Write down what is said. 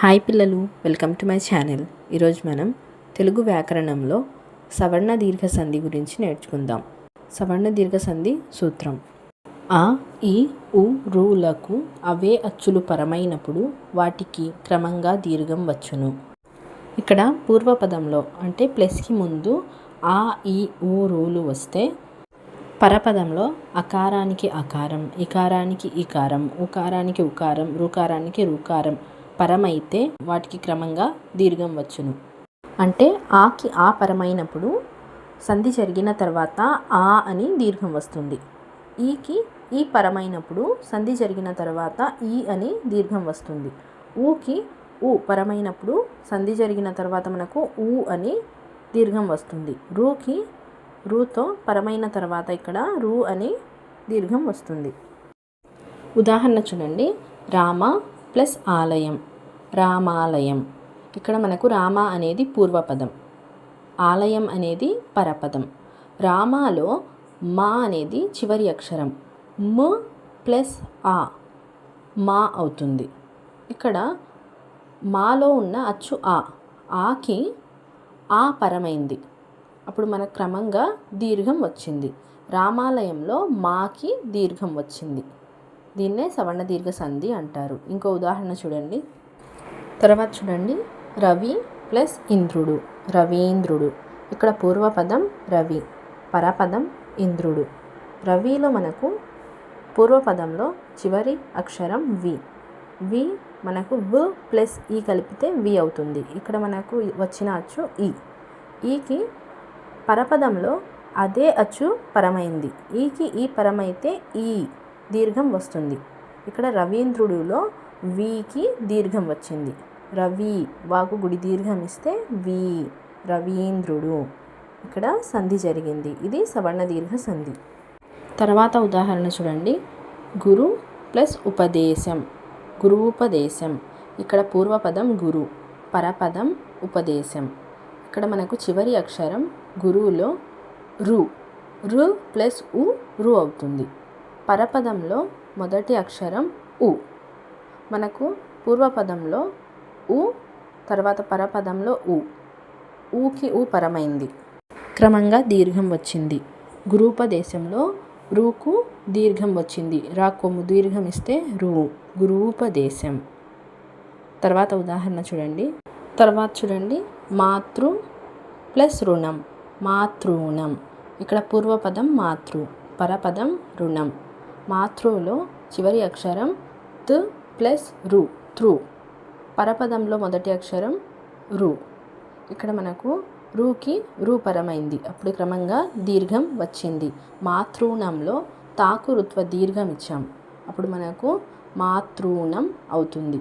Hi పిల్లలు welcome to my channel. ఈరోజు మనం తెలుగు వ్యాకరణంలో సవర్ణ దీర్ఘ సంధి గురించి నేర్చుకుందాం. సవర్ణ దీర్ఘ సంధి సూత్రం. ఆ ఈ ఉ రులకు అవే అచ్చులు పరమైనప్పుడు వాటికి క్రమంగా దీర్ఘం వచ్చును. ఇక్కడ పూర్వపదంలో అంటే ప్లస్కి ముందు ఆ ఈ ఊ రూలు వస్తే పరపదంలో అకారానికి అకారం ఇకారానికి ఇకారం ఉకారానికి ఉకారం రుకారానికి రుకారం పరమైతే వాటికి క్రమంగా దీర్ఘం వచ్చును. అంటే ఆకి ఆ పరమైనప్పుడు సంధి జరిగిన తర్వాత ఆ అని దీర్ఘం వస్తుంది. ఈకి ఈ పరమైనప్పుడు సంధి జరిగిన తర్వాత ఈ అని దీర్ఘం వస్తుంది. ఊకి ఊ పరమైనప్పుడు సంధి జరిగిన తర్వాత మనకు ఊ అని దీర్ఘం వస్తుంది. రూకి రూతో పరమైన తర్వాత ఇక్కడ రూ అని దీర్ఘం వస్తుంది. ఉదాహరణ చూడండి. రామ ప్లస్ ఆలయం రామాలయం. ఇక్కడ మనకు రామ అనేది పూర్వపదం. ఆలయం అనేది పరపదం. రామాలో మా అనేది చివరి అక్షరం. మ ప్లస్ ఆ మా అవుతుంది. ఇక్కడ మాలో ఉన్న అచ్చు ఆ ఆకి ఆ పరమైంది. అప్పుడు మన క్రమంగా దీర్ఘం వచ్చింది. రామాలయంలో మాకి దీర్ఘం వచ్చింది. దీన్నే సవర్ణ దీర్ఘ సంధి అంటారు. ఇంకో ఉదాహరణ చూడండి. తర్వాత చూడండి. రవి ప్లస్ ఇంద్రుడు. రవీంద్రుడు. ఇక్కడ పూర్వపదం రవి. పరపదం ఇంద్రుడు. రవిలో మనకు పూర్వపదంలో చివరి అక్షరం వి. వి మనకు వ్ ప్లస్ ఈ కలిపితే వి అవుతుంది. ఇక్కడ మనకు వచ్చిన అచ్చు ఈ. ఈకి పరపదంలో అదే అచ్చు పరమైంది. ఈకి ఈ పరమైతే ఈ. దీర్ఘం వస్తుంది. ఇక్కడ రవీంద్రుడులో వీకి దీర్ఘం వచ్చింది. రవి వాకు గుడి దీర్ఘం ఇస్తే వి రవీంద్రుడు. ఇక్కడ సంధి జరిగింది. ఇది సవర్ణ దీర్ఘ సంధి. తర్వాత ఉదాహరణ చూడండి. గురు ప్లస్ ఉపదేశం. గురువుపదేశం. ఇక్కడ పూర్వపదం గురు. పరపదం ఉపదేశం. ఇక్కడ మనకు చివరి అక్షరం గురువులో రు. రు ప్లస్ ఉ రు అవుతుంది. పరపదంలో మొదటి అక్షరం ఉ. మనకు పూర్వపదంలో ఉ తర్వాత పరపదంలో ఉ. ఊకి ఊ పరమైంది. క్రమంగా దీర్ఘం వచ్చింది. గురూపదేశంలో రూకు దీర్ఘం వచ్చింది. రా కొమ్ము దీర్ఘం ఇస్తే రూ. గురూపదేశం. తర్వాత ఉదాహరణ చూడండి. తర్వాత చూడండి. మాతృ ప్లస్ రుణం. మాతృణం. ఇక్కడ పూర్వపదం మాతృ. పరపదం రుణం. మాతృలో చివరి అక్షరం త్ ప్లస్ రు త్రు పరపదంలో మొదటి అక్షరం రు. ఇక్కడ మనకు రూకి రూపరమైంది. అప్పుడు క్రమంగా దీర్ఘం వచ్చింది. మాతృణంలో తాకు రుత్వ దీర్ఘం ఇచ్చాం. అప్పుడు మనకు మాతృణం అవుతుంది.